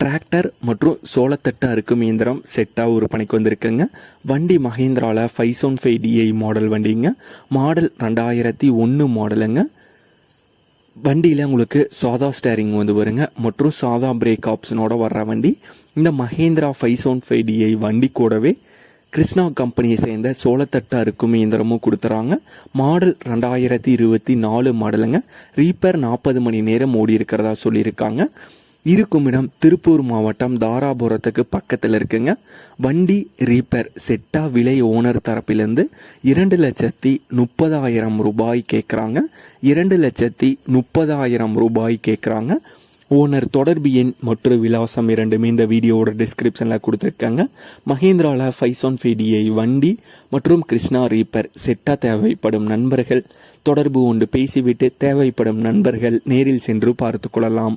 Tractor மற்றும் சோளத்தட்டு அறுக்கும் இயந்திரம் செட்டாக ஒரு பணிக்கு வந்திருக்குங்க. வண்டி மஹேந்திராவில் ஃபைவ் சோன் ஃபைவ் டிஐ மாடல் வண்டிங்க. மாடல் ரெண்டாயிரத்தி ஒன்று மாடலுங்க வண்டியில் உங்களுக்கு சாதா ஸ்டேரிங் வந்து வருங்க. மற்றும் சாதா பிரேக் ஆப்ஷனோட வர்ற வண்டி. இந்த மஹேந்திரா ஃபைவ் சோன் ஃபைவ் டிஐ வண்டி கூடவே கிருஷ்ணா கம்பெனியை சேர்ந்த சோளத்தட்டு அறுக்கும் இயந்திரமும் கொடுத்துறாங்க. மாடல் ரெண்டாயிரத்தி இருபத்தி நாலு மாடலுங்க ரீப்பர் நாற்பது மணி நேரம் ஓடி இருக்கிறதா சொல்லியிருக்காங்க. இருக்கும் இடம் திருப்பூர் மாவட்டம் தாராபுரத்துக்கு பக்கத்தில் இருக்குங்க. வண்டி ரீப்பர் செட்டா விலை ஓனர் தரப்பிலிருந்து இரண்டு லட்சத்தி முப்பதாயிரம் ரூபாய் கேட்குறாங்க இரண்டு லட்சத்தி முப்பதாயிரம் ரூபாய் கேட்குறாங்க ஓனர் தொடர்பு எண் மற்றும் விலாசம் இரண்டுமே இந்த வீடியோவோட டிஸ்கிரிப்ஷனில் கொடுத்துருக்காங்க. மஹேந்திராவில் ஃபைசோன் ஒன் வண்டி மற்றும் கிருஷ்ணா ரீப்பர் செட்டாக தேவைப்படும் நண்பர்கள். தொடர்பு கொண்டு பேசிவிட்டு தேவைப்படும் நண்பர்கள் நேரில் சென்று பார்த்து கொள்ளலாம்.